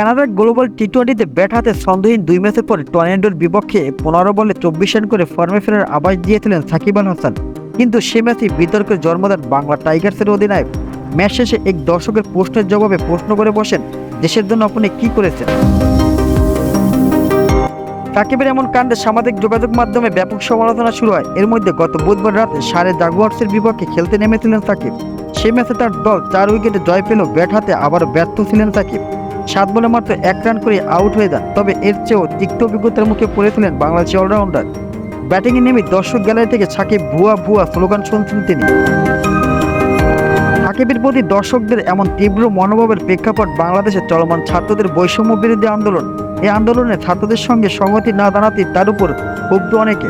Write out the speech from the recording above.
কানাডার গ্লোবাল টি টোয়েন্টিতে ব্যাট হাতে সন্দেহহীন দুই ম্যাচের পর টর্নেডোর বিপক্ষে পনেরো বলে চব্বিশ রান করে ফর্মে ফেরার আবাস দিয়েছিলেন সাকিব আল হাসান। কিন্তু সে ম্যাচে বিতর্কের জন্ম দেন বাংলা টাইগার্সের অধিনায়ক। ম্যাচ শেষে এক দর্শকের প্রশ্নের জবাবে প্রশ্ন করে বসেন, দেশের জন্য আপনি কি করেছেন? সাকিবের এমন কাণ্ডে সামাজিক যোগাযোগ মাধ্যমে ব্যাপক সমালোচনা শুরু হয়। এর মধ্যে গত বুধবার রাতে সাড়ে জাগুয়ার্সের বিপক্ষে খেলতে নেমেছিলেন সাকিব। সে ম্যাচে তার দল চার উইকেটে জয় পেল ব্যাট হাতে আবার ব্যর্থ ছিলেন সাকিব। সাত বলে মাত্র এক রান করে আউট হয়ে যান। তবে এর চেয়েও তিক্ত অভিজ্ঞতার মুখে পড়েছিলেন বাংলাদেশি অলরাউন্ডার। ব্যাটিংয়ে নেমে দর্শক গ্যালারি থেকে সাকিব ভুয়া ভুয়া স্লোগান শুনছেন তিনি। সাকিবের প্রতি দর্শকদের এমন তীব্র মনোভাবের প্রেক্ষাপট বাংলাদেশের চলমান ছাত্রদের বৈষম্য বিরোধী আন্দোলন। এই আন্দোলনে ছাত্রদের সঙ্গে সংহতি না দাঁড়াতে তার উপর ক্ষুব্ধ অনেকে।